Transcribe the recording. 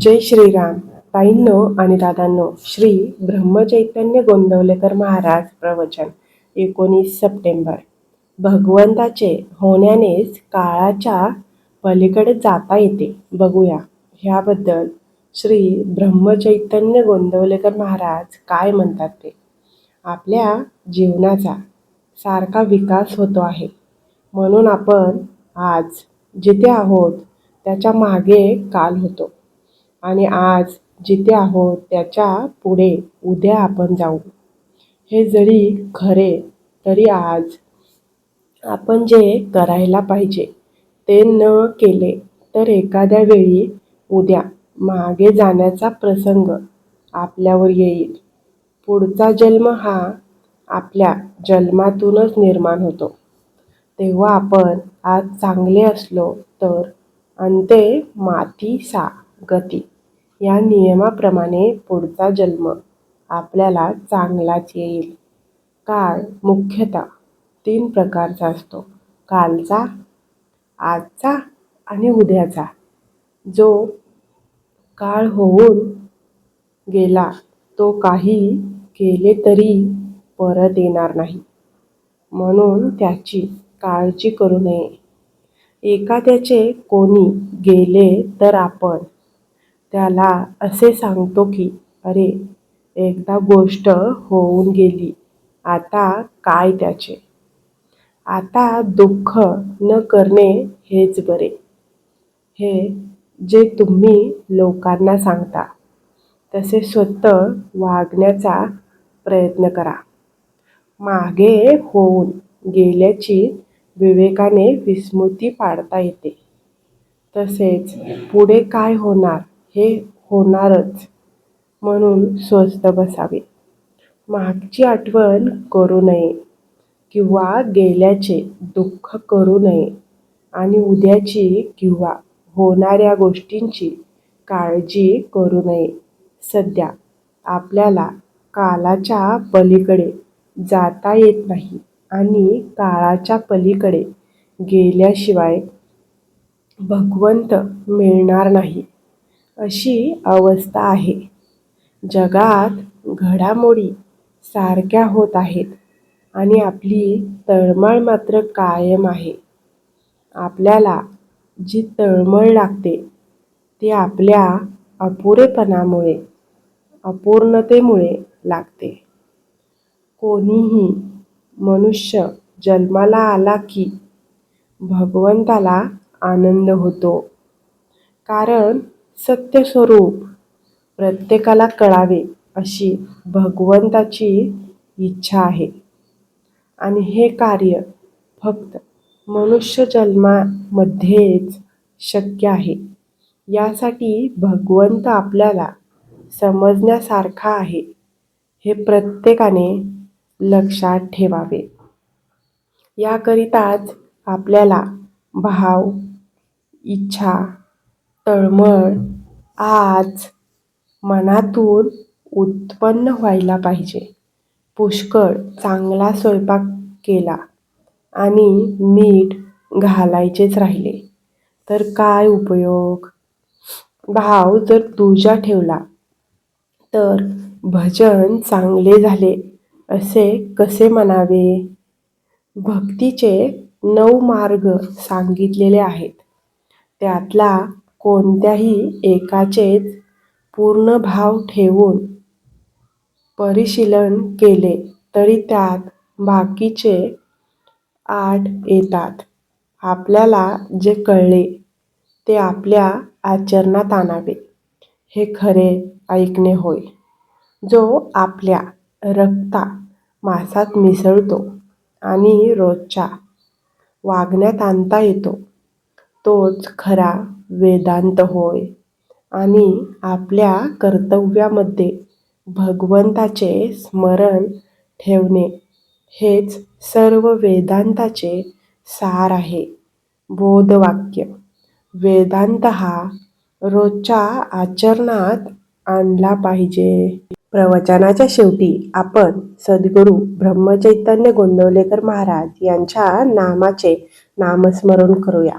जय श्रीराम. ताईंनो आणि दादांनो श्री ब्रह्मचैतन्य गोंदवलेकर महाराज प्रवचन एकोणीस सप्टेंबर. भगवंताचे होण्यानेच काळाच्या पलीकडे जाता येते. बघूया ह्याबद्दल श्री ब्रह्मचैतन्य गोंदवलेकर महाराज काय म्हणतात ते? आपल्या जीवनाचा सारखा विकास होतो आहे. म्हणून आपण आज जिथे आहोत त्याच्यामागे काल होतो. आणि आज जिथे आहोत त्याच्या पुढे उद्या आपण जाऊ. हे जरी खरे तरी आज आपण जे करायला पाहिजे ते न केले तर एखाद्या वेळी उद्या मागे जाण्याचा प्रसंग आपल्यावर येईल. पुढचा जन्म हा आपल्या जन्मातूनच निर्माण होतो. तेव्हा आपण आज चांगले असलो तर अंते माती सा गती. या नियमाप्रमाणे पुढचा जन्म आपल्याला चांगलाच येईल. काळ मुख्यतः तीन प्रकारचा असतो. कालचा आजचा आणि उद्याचा. जो काळ होऊन गेला तो काही केले तरी परत येणार नाही. म्हणून त्याची काळजी करू नये. एखाद्याचे कोणी गेले तर आपण त्याला असे सांगतो की अरे एकदा गोष्ट होऊन गेली. आता काय त्याचे? आता दुःख न करणे हेच बरे. हे जे तुम्ही लोकांना सांगता तसे स्वतः वागण्याचा प्रयत्न करा. मागे होऊन गेल्याची विवेकाने विस्मृती पाडता येते. तसेच पुढे काय होणार? हे होणारच म्हणून स्वस्थ बसावे. मागची आठवण करू नये किंवा गेल्याचे दुःख करू नये आणि उद्याची किंवा होणाऱ्या गोष्टींची काळजी करू नये. सध्या आपल्याला कालाच्या पलीकडे जाता येत नाही आणि काळाच्या पलीकडे गेल्याशिवाय भगवंत मिळणार नाही. अशी अवस्था आहे. जगात घडामोडी सारख्या होत आहेत आणि आपली तळमळ मात्र कायम आहे. आपल्याला जी तळमळ लागते ती आपल्या अपुरेपणामुळे अपूर्णतेमुळे लागते. कोणीही मनुष्य जन्माला आला की भगवंताला आनंद होतो. कारण सत्यस्वरूप प्रत्येकाला कळावे अशी भगवंताची इच्छा आहे. आणि हे कार्य फक्त मनुष्य जन्मामध्येच शक्य आहे. यासाठी भगवंत आपल्याला समजण्यासारखा आहे हे प्रत्येकाने लक्षात ठेवावे. याकरिताच आपल्याला भाव इच्छा तळमळ आज मनातून उत्पन्न व्हायला पाहिजे. पुष्कळ चांगला स्वयंपाक केला आणि मीठ घालायचेच राहिले. तर काय उपयोग? भाव जर तुझ्या ठेवला तर भजन चांगले झाले असे कसे म्हणावे? भक्तीचे नऊ मार्ग सांगितलेले आहेत. त्यातला कोणत्याही एकाचेच पूर्ण भाव ठेवून परिशीलन केले तरी त्यात बाकीचे आठ येतात. आपल्याला जे कळले ते आपल्या आचरणात आणावे. हे खरे ऐकणे होय. जो आपल्या रक्ता मासात मिसळतो आणि रोजच्या वागण्यात आणता येतो तोच खरा वेदांत होय. आणि आपल्या कर्तव्यामध्ये भगवंताचे स्मरण ठेवणे हेच सर्व वेदांताचे सार आहे. बोधवाक्य. वेदांत हा रोजच्या आचरणात आणला पाहिजे. प्रवचनाच्या शेवटी आपण सद्गुरू ब्रह्मचैतन्य गोंदवलेकर महाराज यांच्या नामाचे नामस्मरण करूया.